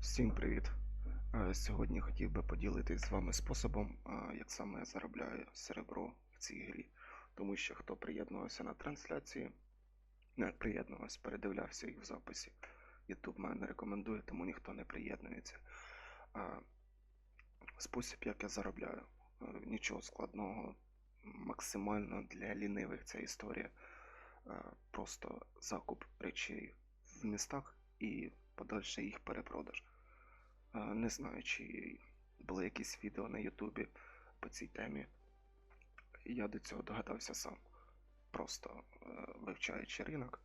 Всім привіт! Е, Сьогодні хотів би поділитись з вами способом, е, як саме я заробляю серебро в цій грі. Тому що хто приєднувався на трансляції, не приєднувався, передивлявся їх в записі. YouTube мене не рекомендує, тому ніхто не приєднується. Е, Спосіб, як я заробляю. Нічого складного, максимально для лінивих ця історія. Просто закуп речей в містах і подальший їх перепродаж. Не знаю, чи були якісь відео на Ютубі по цій темі. Я до цього догадався сам. Просто е, вивчаючи ринок.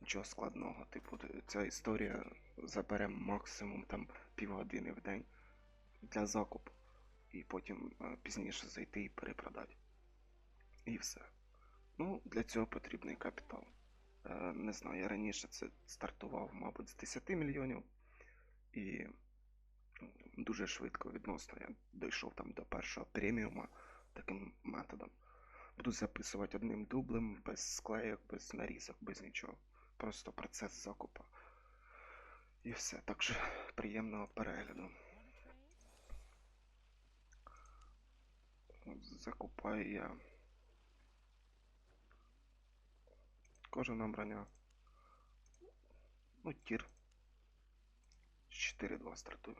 Нічого складного. Типу, ця історія забере максимум там півгодини в день для закупу. І потім е, пізніше зайти і перепродати. І все. Ну, для цього потрібний капітал. Е, Не знаю, я раніше це стартував, мабуть, з 10 мільйонів. І ну, дуже швидко відносно я дійшов там до першого преміума таким методом. Буду записувати одним дублем, без склейок, без нарізок, без нічого. Просто процес закупу. І все. Так що приємного перегляду. Закупаю я кожане броня. Ну, тір. 4-2 стартую.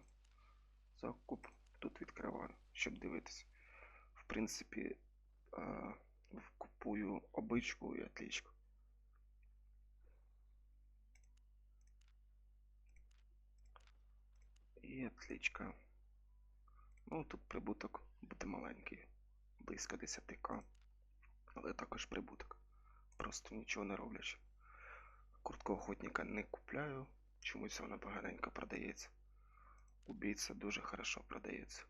Закуп тут відкриваю, щоб дивитися. В принципі, купую обичку і отлічку. І отлічка. Ну, тут прибуток буде маленький, близько 10к. Але також прибуток. Просто нічого не роблячи. Куртку охотника не купляю, чомусь вона поганенько продається. Убійця дуже хорошо продається.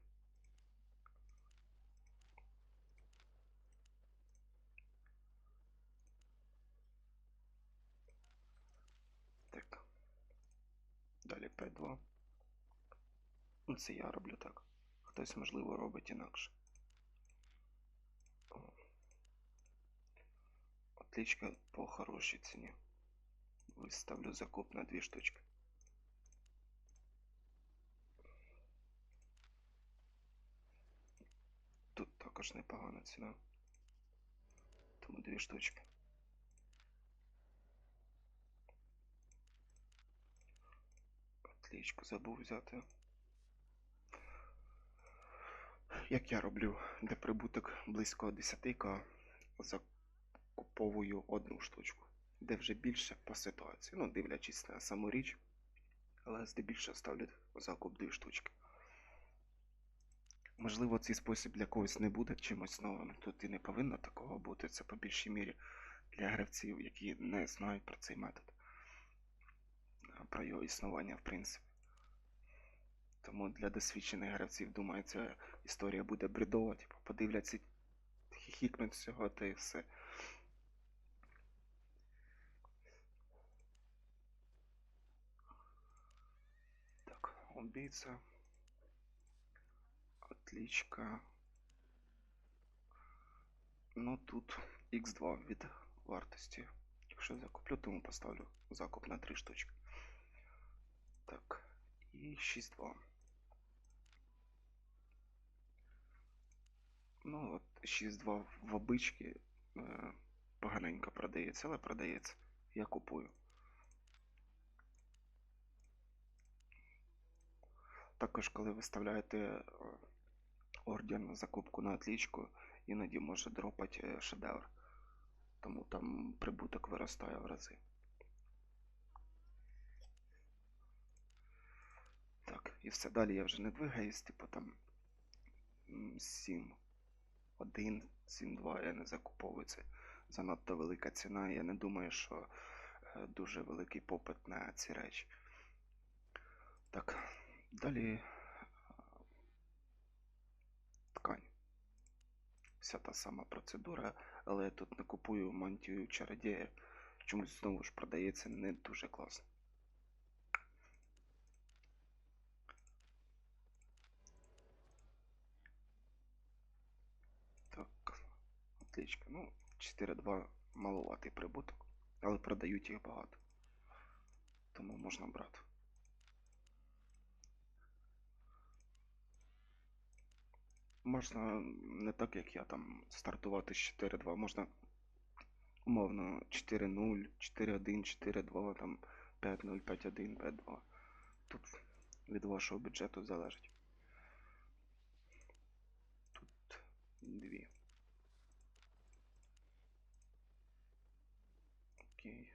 Так. Далі 5-2. Ну, це я роблю так. Хтось, можливо, робить інакше. О. Отличка по хорошій ціні. Виставлю закуп на дві штучки. Тут також непогана ціна. Тому дві штучки. Отличку забув взяти. Як я роблю, де прибуток близько 10к, закуповую одну штучку, де вже більше по ситуації. Ну, дивлячись на саму річ, але здебільшого ставлю закуп дві штучки. Можливо, цей спосіб для когось не буде чимось новим. Тут і не повинно такого бути. Це по більшій мірі для гравців, які не знають про цей метод, про його існування, в принципі. Тому для досвідчених гравців, думаю, ця історія буде бредова, типу, подивляться, хіхікнуть всього та і все. Так, убийца. Отличка. Ну тут X2 від вартості. Якщо закуплю, тому поставлю закуп на 3 штучки. Так, і 6-2. Ну, от 6-2 в обички е, поганенько продається, але продається. Я купую. Також, коли виставляєте е, ордер на закупку на отлічку, іноді може дропати е, шедевр. Тому там прибуток виростає в рази. Так, і все далі я вже не двигаюсь, типу там 7. 1, 7-2 я не закуповую це занадто велика ціна. Я не думаю, що е, дуже великий попит на ці речі. Так, далі е, ткань. Вся та сама процедура, але я тут не купую мантію чародія. Чомусь знову ж продається не дуже класно. Так, отличка. Ну, 4-2 маловатий прибуток, але продають їх багато. Тому можна брати. Можна не так, як я там стартувати з 4-2, можна умовно 4-0, 4-1, 4-2, там 5-0, 5-1, 5-2. Тут від вашого бюджету залежить. Тут дві. Окей.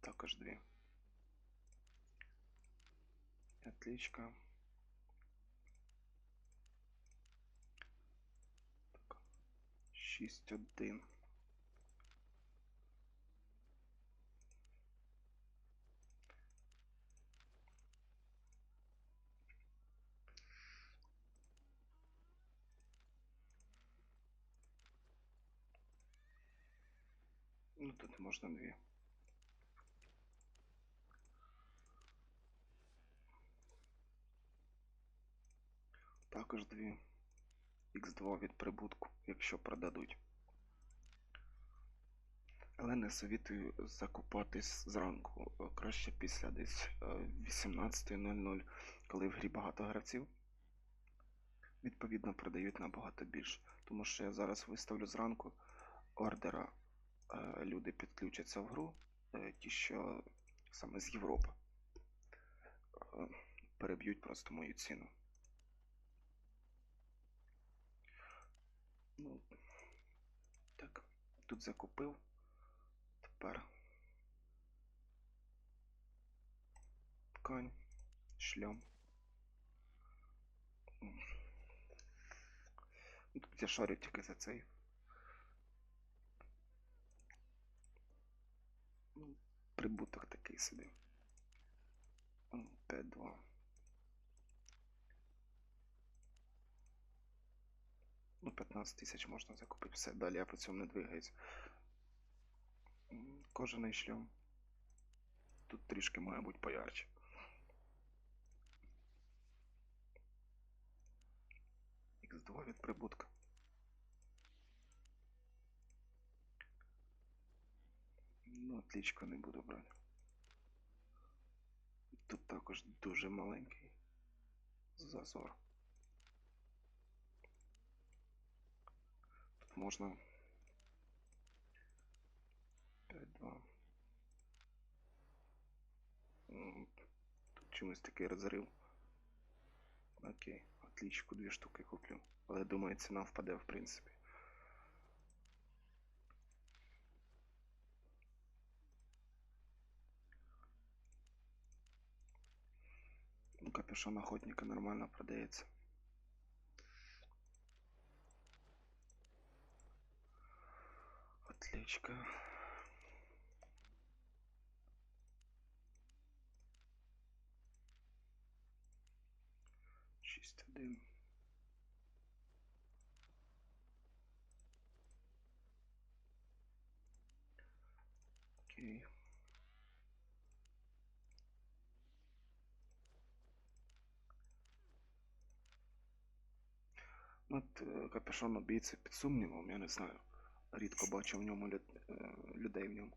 Також дві. Отличка. 6-1. Ну, тут можна дві. Також дві. Х2 від прибутку, якщо продадуть. Але не совітую закупатись зранку. Е, Краще після десь е, 18.00, коли в грі багато гравців. Відповідно, продають набагато більше. Тому що я зараз виставлю зранку ордера. е, Люди підключаться в гру, е, ті, що саме з Європи. Е, Переб'ють просто мою ціну. Ну, Так, тут закупив. Тепер ткань, шльом. Ну, ну, тут я шарю тільки за цей. Ну, Прибуток такий собі. П2. Ну, 15 тисяч можна закупити все. Далі я по цьому не двигаюсь. М, Кожаний шльом. Тут трішки має бути поярче. Х2 від прибутка. Ну, отлічку не буду брати. Тут також дуже маленький зазор. Тут можна 5-2. Тут чомусь такий розрив. Окей, отлічку дві штуки куплю. Але думаю, ціна впаде в принципі. Ну, Капюшон охотника нормально продається. Отличка. Шість один. Окей. Ну, От е, капюшон убійці під сумнівом, я не знаю. Рідко бачу в ньому е, людей в ньому.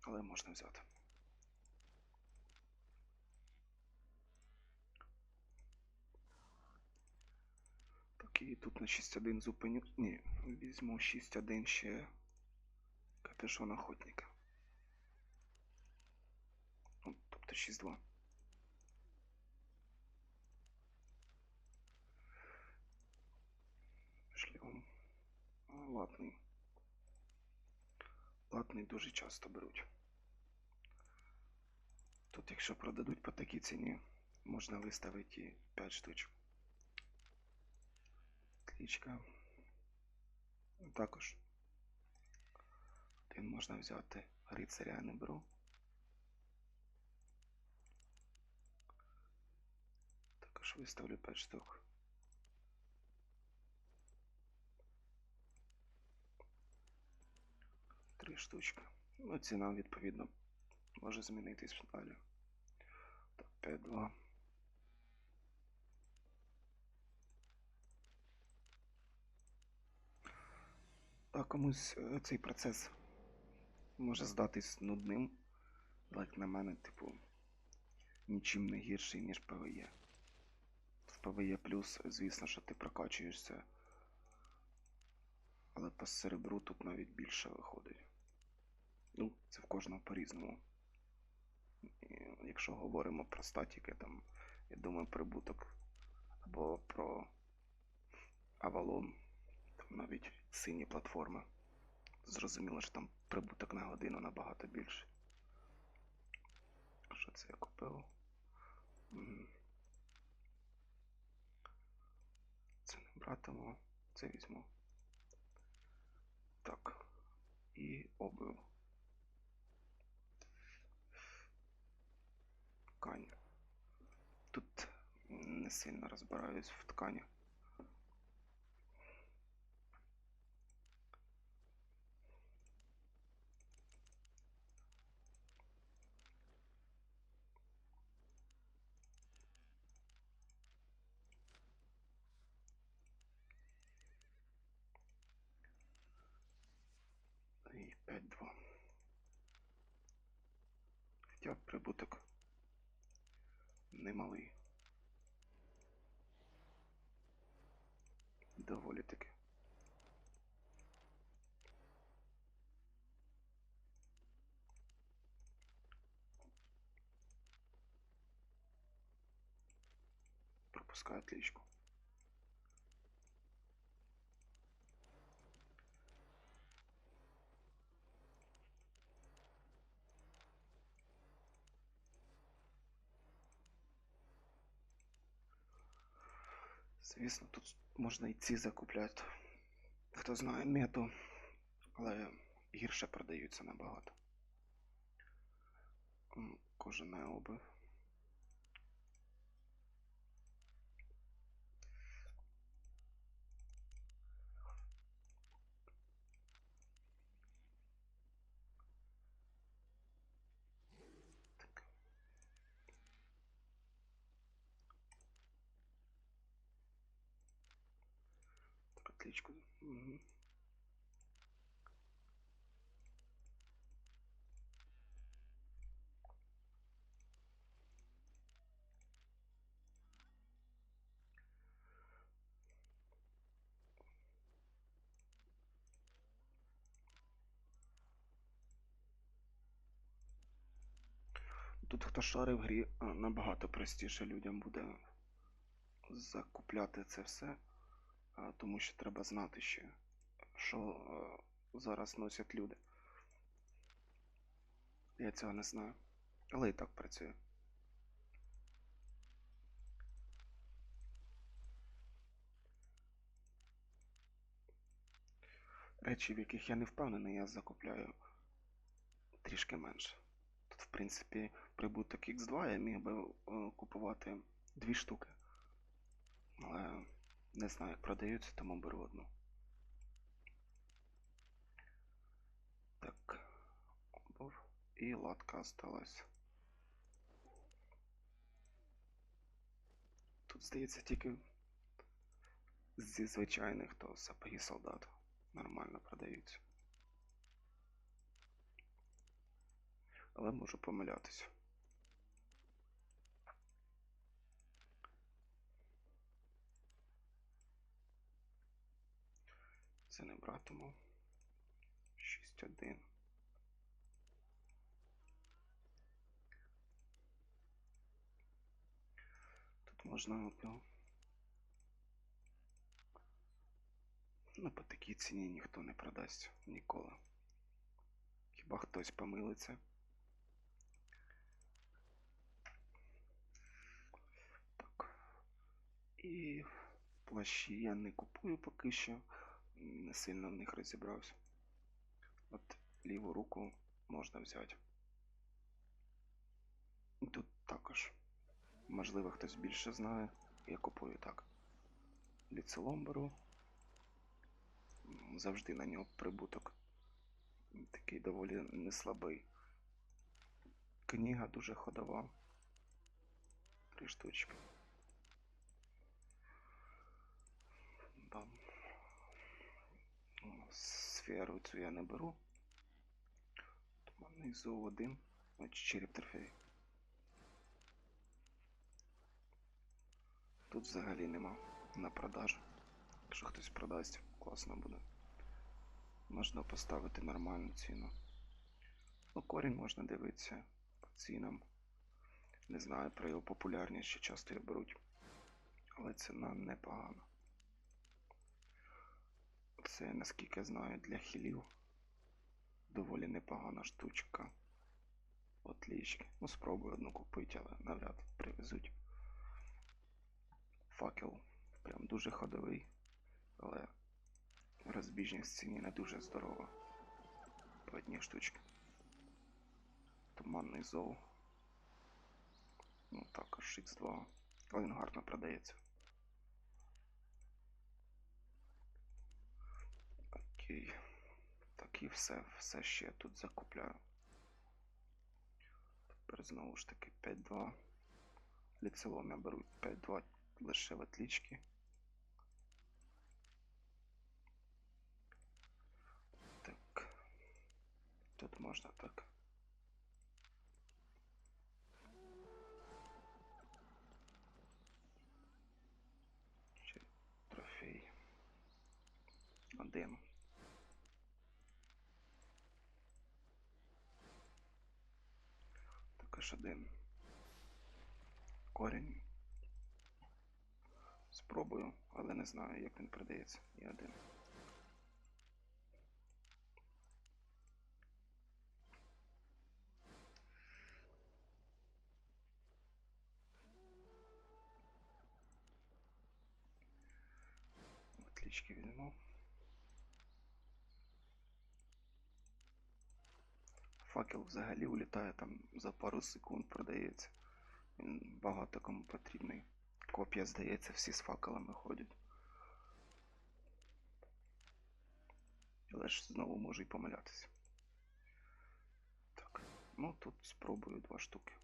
Але можна взяти. Так, і тут на 6-1 зупиню. Ні, візьму 6-1 ще капюшон охотника. Ну, Тобто 6-2. Шльом. А, Латний. Латний дуже часто беруть. Тут, якщо продадуть по такій ціні, можна виставити і 5 штучок. Клічка. Також. Один можна взяти. Рицаря я не беру. Також виставлю 5 штук. Три штучки. Ну, ціна відповідно може змінитись далі. Так, 5-2. А комусь е, цей процес може здатись нудним, як на мене, типу, нічим не гірший, ніж ПВЕ. В ПВЕ плюс, звісно, що ти прокачуєшся. Але по серебру тут навіть більше виходить. Ну, це в кожного по-різному. Якщо говоримо про статіки, там, я думаю, прибуток або про Avalon, там навіть сині платформи. Зрозуміло, що там прибуток на годину набагато більше. Що це я купив? Це не братиму, це візьму. Так. І обив. Ткань. Тут не сильно розбираюсь в ткані. І 5-2. Хоча прибуток немалий. Доволі таки. Пропускаю отличку. Звісно, тут можна і ці закупляти. Хто знає мету, але гірше продаються набагато. М, Кожаная обувь. Так. Так, Тут хто шарив в грі, набагато простіше людям буде закупляти це все, тому що треба знати ще, що е, зараз носять люди. Я цього не знаю. Але і так працює. Речі, в яких я не впевнений, я закупляю трішки менше. Тут, в принципі, прибуток X2 я міг би е, купувати дві штуки. Але не знаю, як продаються, тому беру одну. Так. Обув. І латка осталась. Тут, здається, тільки зі звичайних, то сапоги солдат нормально продаються. Але можу помилятися. Це не братиму. 6-1. Тут можна ну, ну, по такій ціні ніхто не продасть ніколи. Хіба хтось помилиться? Так. І плащі я не купую поки що. Не сильно в них розібрався. От ліву руку можна взяти. Тут також. Можливо, хтось більше знає. Я купую так. Ліцелом беру. Завжди на нього прибуток. Такий доволі неслабий. Книга дуже ходова. Три штучки. Сферу цю я не беру. Внизу один. Значить череп трофей. Тут взагалі нема на продажу. Якщо хтось продасть, класно буде. Можна поставити нормальну ціну. Ну, корінь можна дивитися по цінам. Не знаю про його популярність, ще часто його беруть. Але ціна непогана. Це, наскільки знаю, для хілів доволі непогана штучка. Отлічки. Ну, спробую одну купити, але навряд привезуть. Факел прям дуже ходовий, але розбіжність в ціні не дуже здорова. По одній штучці. Туманний зов. Ну також X2. Але він гарно продається. Окей. Так і все, все ще я тут закупляю. Тепер знову ж таки 5-2. Ліцелом я беру 5-2 лише в отлічки. Так. Тут можна так. Ще трофей. Один. Також один. Корінь. Спробую, але не знаю, як він продається. І один. Отлички візьму. Факел взагалі улітає там за пару секунд продається. Він багато кому потрібний. Копія, здається, всі з факелами ходять. Але ж знову можу і помилятися. Так, ну тут спробую два штуки.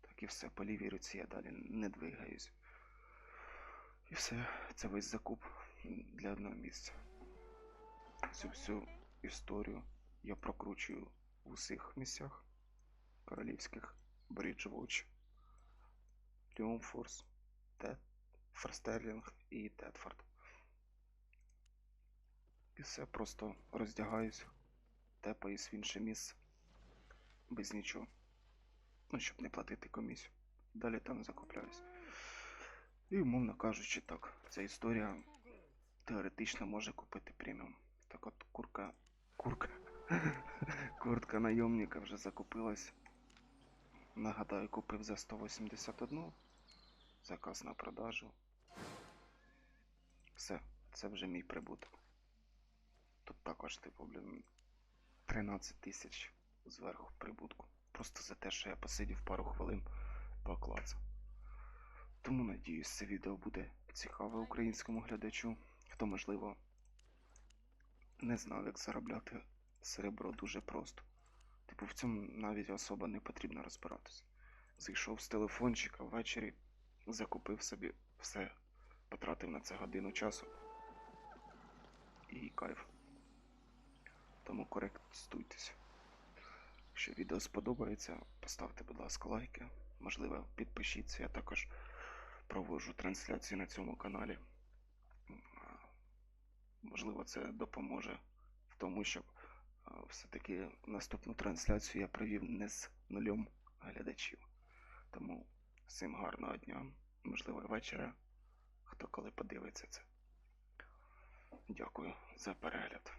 Так і все, по лівій руці я далі не двигаюсь. І все, це весь закуп для одного місця. Цю всю історію я прокручую в усіх місцях королівських Брідж Watch, Тріумфорс, Тет, Ферстерлінг і Тетфорд. І все, просто роздягаюсь, тепаюсь в інше місце. Без нічого. Ну, щоб не платити комісію. Далі там закупляюсь. І, умовно кажучи, так, ця історія теоретично може купити преміум. Так от курка. Курка. Куртка найомника вже закупилась. Нагадаю, купив за 181. Заказ на продажу. Все, це вже мій прибуток. Тут також, типу, блін, 13 тисяч зверху прибутку. Просто за те, що я посидів пару хвилин поклацав. Тому надіюсь, це відео буде цікаве українському глядачу, хто, можливо, не знав, як заробляти серебро дуже просто. Типу, в цьому навіть особо не потрібно розбиратися. Зайшов з телефончика ввечері, закупив собі все, потратив на це годину часу. І кайф. Тому користуйтесь. Якщо відео сподобається, поставте, будь ласка, лайки. Можливо, підпишіться. Я також проводжу трансляції на цьому каналі. Можливо, це допоможе в тому, щоб все-таки наступну трансляцію я провів не з нульом глядачів. Тому всім гарного дня, можливо, вечора, хто коли подивиться це. Дякую за перегляд.